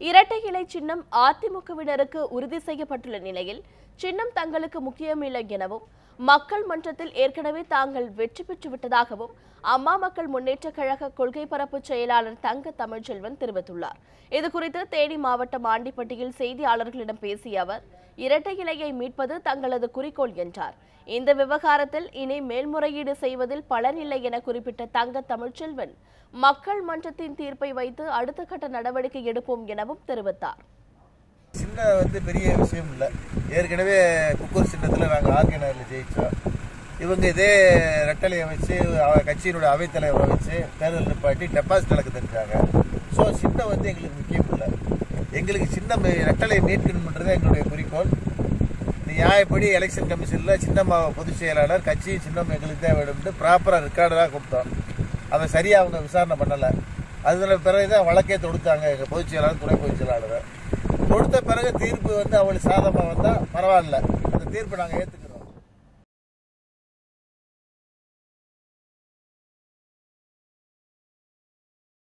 இரட்டை இலை சின்னம் அதிமுகவினருக்கு உறுதி செய்யப்பட்டுள்ள நிலையில் சின்னம் தங்களுக்கு முக்கியமில்லை எனவும் மக்கள் மன்றத்தில் ஏற்கனவே தாங்கள் வெற்றி பெற்று விட்டதாகவும் அம்மா மக்கள் முன்னேற்ற கழக கொள்கை பரப்பு செயலாளர் தங்க தமிழ்ச்செல்வன் தெரிவித்துள்ளார். இதுகுறித்து தேனி மாவட்டம் ஆண்டிப்பட்டியில் செய்தியாளர்களிடம் பேசிய அவர் இரட்டை இலையை மீட்பது தங்களது குறிக்கோள் என்றார். இந்த விவகாரத்தில் இனி மேல்முறையீடு செய்வதில் பலனில்லை என குறிப்பிட்ட தங்க தமிழ்ச்செல்வன் மக்கள் மன்றத்தின் தீர்ப்பை வைத்து அடுத்த கட்ட நடவடிக்கை எடுப்போம் எனவும் தெரிவித்தார். சின்ன வந்து பெரிய விஷயம் இல்லை. ஏற்கனவே குக்கூர் சின்னத்தில் நாங்கள் ஆர்கனரில் ஜெயித்தோம் இவங்க இதே ரெட்டலையை வச்சு அவ- கட்சியினுடைய அவைத்தலைவரை வச்சு தேர்தல் நிப்பாட்டி டெபாசிட் இழக்க தெரிஞ்சாங்க ஸோ சின்னம் வந்து எங்களுக்கு முக்கியம் இல்லை. எங்களுக்கு சின்னம் ரெட்டலையை மீட்கணுன்றதே எங்களுடைய குறிக்கோள். நியாயப்படி எலெக்ஷன் கமிஷனில் சின்னம்மா பொதுச் செயலாளர் கட்சி சின்னம் எங்களுக்கு தான் வேணும்னு ப்ராப்பராக ரெக்கார்டாக கொடுத்தோம். அதை சரியாக அவங்க விசாரணை பண்ணலை. அதில் பிறகு தான் வழக்கே தொடுத்தாங்க. எங்கள் பொதுச் செயலாளர் துணை பொதுச் செயலாளர். கொடுத்த பிறகு தீர்ப்பு வந்து அவளுக்கு சாதமாக வந்தால் பரவாயில்ல. அந்த தீர்ப்பை நாங்கள் ஏற்றுக்கிறோம்